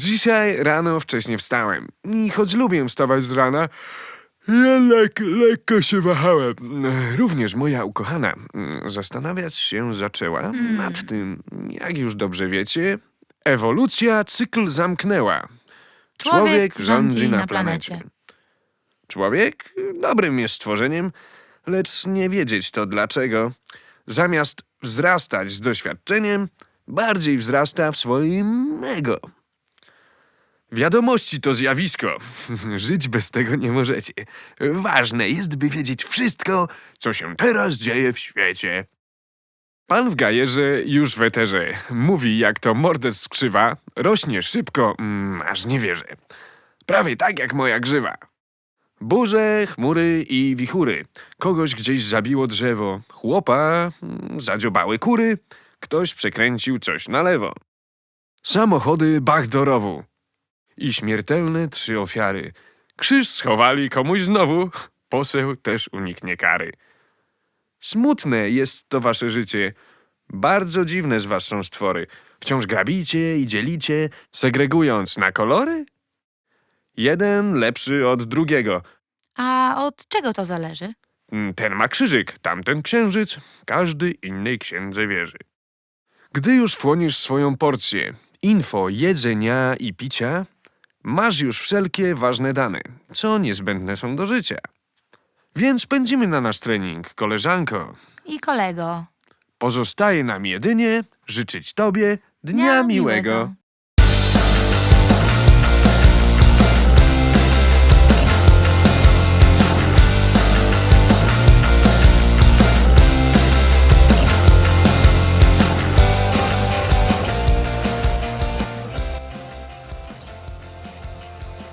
Dzisiaj rano wcześnie wstałem i choć lubię wstawać z rana, jednak lekko się wahałem. Również moja ukochana mm, zastanawiać się zaczęła nad tym, jak już dobrze wiecie, ewolucja cykl zamknęła. Człowiek, rządzi na, planecie. Człowiek dobrym jest stworzeniem, lecz nie wiedzieć to dlaczego. Zamiast wzrastać z doświadczeniem, bardziej wzrasta w swoim ego. Wiadomości to zjawisko. Żyć bez tego nie możecie. Ważne jest, by wiedzieć wszystko, co się teraz dzieje w świecie. Pan w gajerze już w eterze mówi, jak to morder skrzywa, rośnie szybko, mm, aż nie wierzę. Prawie tak jak moja grzywa. Burze, chmury i wichury. Kogoś gdzieś zabiło drzewo. Chłopa mm, zadziobały kury. Ktoś przekręcił coś na lewo. Samochody Bachdorowu. I śmiertelne trzy ofiary. Krzyż schowali komuś znowu. Poseł też uniknie kary. Smutne jest to wasze życie. Bardzo dziwne z was są stwory. Wciąż grabicie i dzielicie, segregując na kolory? Jeden lepszy od drugiego. A od czego to zależy? Mm, Ten ma krzyżyk, tamten księżyc, każdy innej księdze wierzy. Gdy już wchłoniesz swoją porcję info, jedzenia i picia, masz już wszelkie ważne dane, co niezbędne są do życia. Więc pędzimy na nasz trening, koleżanko. I kolego. Pozostaje nam jedynie życzyć tobie dnia, Dnia miłego. miłego.